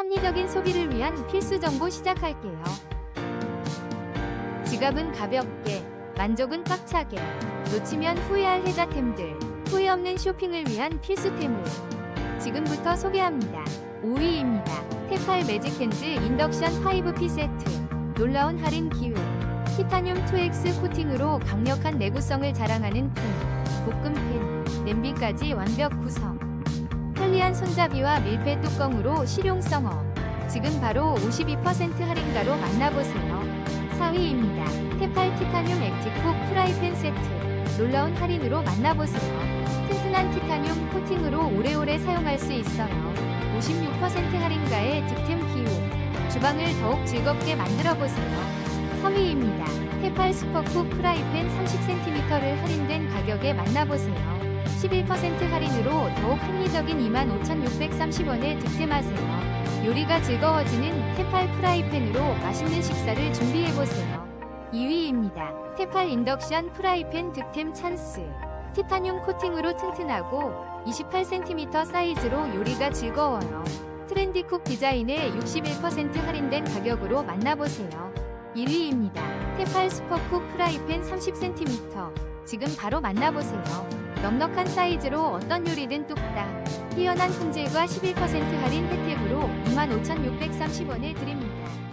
합리적인 소비를 위한 필수 정보 시작할게요. 지갑은 가볍게, 만족은 꽉차게, 놓치면 후회할 혜자템들, 후회 없는 쇼핑을 위한 필수템을 지금부터 소개합니다. 5위입니다. 테팔 매직 핸즈 인덕션 5피 세트. 놀라운 할인 기회. 티타늄 2X 코팅으로 강력한 내구성을 자랑하는 팬, 볶음팬, 냄비까지 완벽 구성. 편리한 손잡이와 밀폐 뚜껑으로 실용성 업. 지금 바로 52% 할인가로 만나보세요. 4위입니다. 테팔 티타늄 액티쿡 프라이팬 세트. 놀라운 할인으로 만나보세요. 튼튼한 티타늄 코팅으로 오래오래 사용할 수 있어요. 56% 할인가의 득템 기호. 주방을 더욱 즐겁게 만들어 보세요. 3위입니다. 테팔 슈퍼쿡 프라이팬 30cm를 할인된 가격에 만나보세요. 11% 할인으로 더욱 합리적인 25,630원에 득템하세요. 요리가 즐거워지는 테팔 프라이팬으로 맛있는 식사를 준비해보세요. 2위입니다. 테팔 인덕션 프라이팬 득템 찬스. 티타늄 코팅으로 튼튼하고 28cm 사이즈로 요리가 즐거워요. 트렌디쿡 디자인의 61% 할인된 가격으로 만나보세요. 1위입니다. 테팔 슈퍼쿡 프라이팬 30cm. 지금 바로 만나보세요. 넉넉한 사이즈로 어떤 요리든 뚝딱. 뛰어난 품질과 11% 할인 혜택으로 25,630원에 드립니다.